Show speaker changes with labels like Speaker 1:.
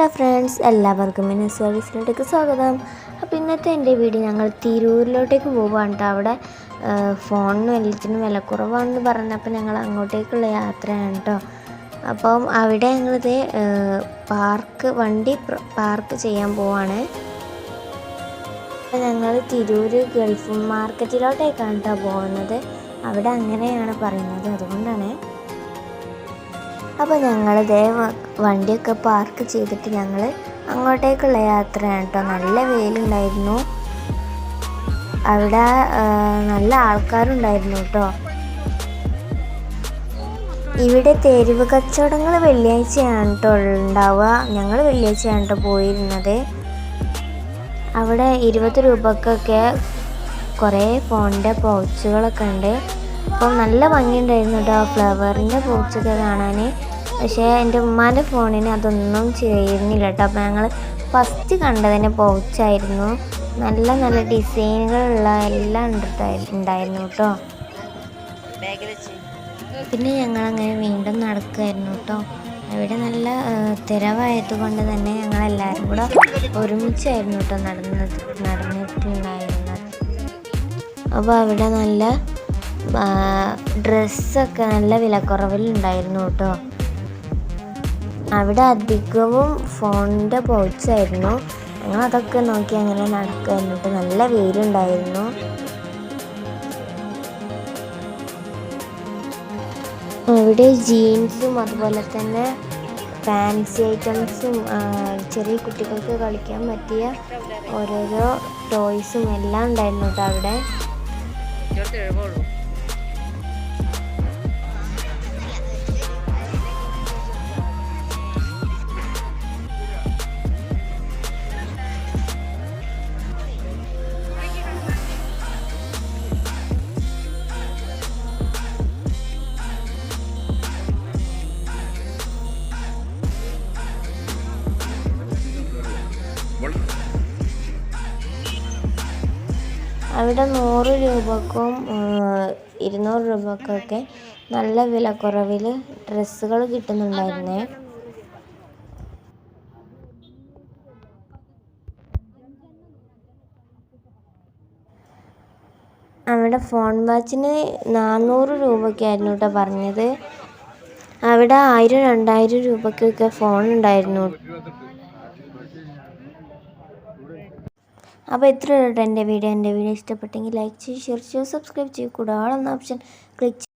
Speaker 1: Hello friends എല്ലാവർക്കും ഇന്ന് സർവീസിലോട്ടേക്ക് സ്വാഗതം. അപ്പോൾ ഇന്നത്തെ എന്റെ വീട് ഞങ്ങൾ തിരൂരിലോട്ടേക്ക് പോവുകയാണ് കേട്ടോ. അവിടെ ഫോണിനും എല്ലാത്തിനും വിലക്കുറവാണെന്ന് പറഞ്ഞപ്പോൾ ഞങ്ങൾ അങ്ങോട്ടേക്കുള്ള യാത്രയാണ് കേട്ടോ. അപ്പം അവിടെ ഞങ്ങളിത് പാർക്ക് വണ്ടി പാർക്ക് ചെയ്യാൻ പോവാണ്. അപ്പോൾ ഞങ്ങൾ തിരൂർ ഗൾഫ് മാർക്കറ്റിലോട്ടേക്കാണ് കേട്ടോ പോകുന്നത്. അവിടെ അങ്ങനെയാണ് പറയുന്നത്. അതുകൊണ്ടാണ് അപ്പോൾ ഞങ്ങൾ ദേ വണ്ടിയൊക്കെ പാർക്ക് ചെയ്തിട്ട് ഞങ്ങൾ അങ്ങോട്ടേക്കുള്ള യാത്രയാണ് കേട്ടോ നല്ല വെയിലുണ്ടായിരുന്നു. അവിടെ നല്ല ആൾക്കാരുണ്ടായിരുന്നു കേട്ടോ ഇവിടെ തെരുവ് കച്ചവടങ്ങൾ വെള്ളിയാഴ്ചയാണ് കേട്ടോ ഉണ്ടാവുക. ഞങ്ങൾ വെള്ളിയാഴ്ചയാണ് കേട്ടോ പോയിരുന്നത്. അവിടെ ഇരുപത് രൂപക്കൊക്കെ കുറേ ഫോണിന്റെ പൗച്ചുകളൊക്കെ ഉണ്ട്. അപ്പം നല്ല ഭംഗിയുണ്ടായിരുന്നു കേട്ടോ ഫ്ലവറിന്റെ പൗച്ചൊക്കെ കാണാൻ പക്ഷേ എന്റെ ഉമ്മാന്റെ ഫോണിന് അതൊന്നും ചെയ്യുന്നില്ല കേട്ടോ. അപ്പോൾ ഞങ്ങൾ ഫസ്റ്റ് കണ്ടതിന് പൗച്ചായിരുന്നു നല്ല നല്ല ഡിസൈനുകളുള്ള എല്ലാം ഉണ്ട്- ഉണ്ടായിരുന്നു കേട്ടോ. പിന്നെ ഞങ്ങൾ അങ്ങനെ വീണ്ടും നടക്കുമായിരുന്നു കേട്ടോ. അവിടെ നല്ല തിരവായതുകൊണ്ട് തന്നെ ഞങ്ങൾ എല്ലാവരും കൂടെ ഒരുമിച്ചായിരുന്നു കേട്ടോ നടന്നത് നടന്നിട്ടുണ്ടായിരുന്നത്. അപ്പോൾ അവിടെ നല്ല ഡ്രസ്സൊക്കെ നല്ല വിലക്കുറവിലുണ്ടായിരുന്നു കേട്ടോ. അവിടെ അധികവും ഫോണിന്റെ പൗച്ചായിരുന്നു ഞങ്ങൾ അതൊക്കെ നോക്കി അങ്ങനെ നടക്കുമായിരുന്നു കേട്ടോ നല്ല വെയിലുണ്ടായിരുന്നു. ഇവിടെ ജീൻസും അതുപോലെ തന്നെ ഫാൻസി ഐറ്റംസും ചെറിയ കുട്ടികൾക്ക് കളിക്കാൻ പറ്റിയ ഓരോരോ ടോയ്സും എല്ലാം ഉണ്ടായിരുന്നു കേട്ടോ അവിടെ. അവിടെ നൂറ് രൂപക്കും ഇരുന്നൂറ് രൂപക്കൊക്കെ നല്ല വിലക്കുറവിൽ ഡ്രസ്സുകൾ കിട്ടുന്നുണ്ടായിരുന്നു. അവിടെ ഫോൺ വാച്ചിന് നാനൂറ് രൂപയ്ക്കായിരുന്നു കേട്ടോ പറഞ്ഞത്. അവിടെ ആയിരം രണ്ടായിരം രൂപയ്ക്കൊക്കെ ഫോൺ ഉണ്ടായിരുന്നു. അപ്പോൾ ഇത്ര കേട്ടോ എന്റെ വീഡിയോ? എന്റെ വീഡിയോ ഇഷ്ടപ്പെട്ടെങ്കിൽ ലൈക്ക് ചെയ്യൂ ഷെയർ ചെയ്യൂ സബ്സ്ക്രൈബ് ചെയ്യൂ. കൂടാതെ ഓപ്ഷൻ ക്ലിക്ക്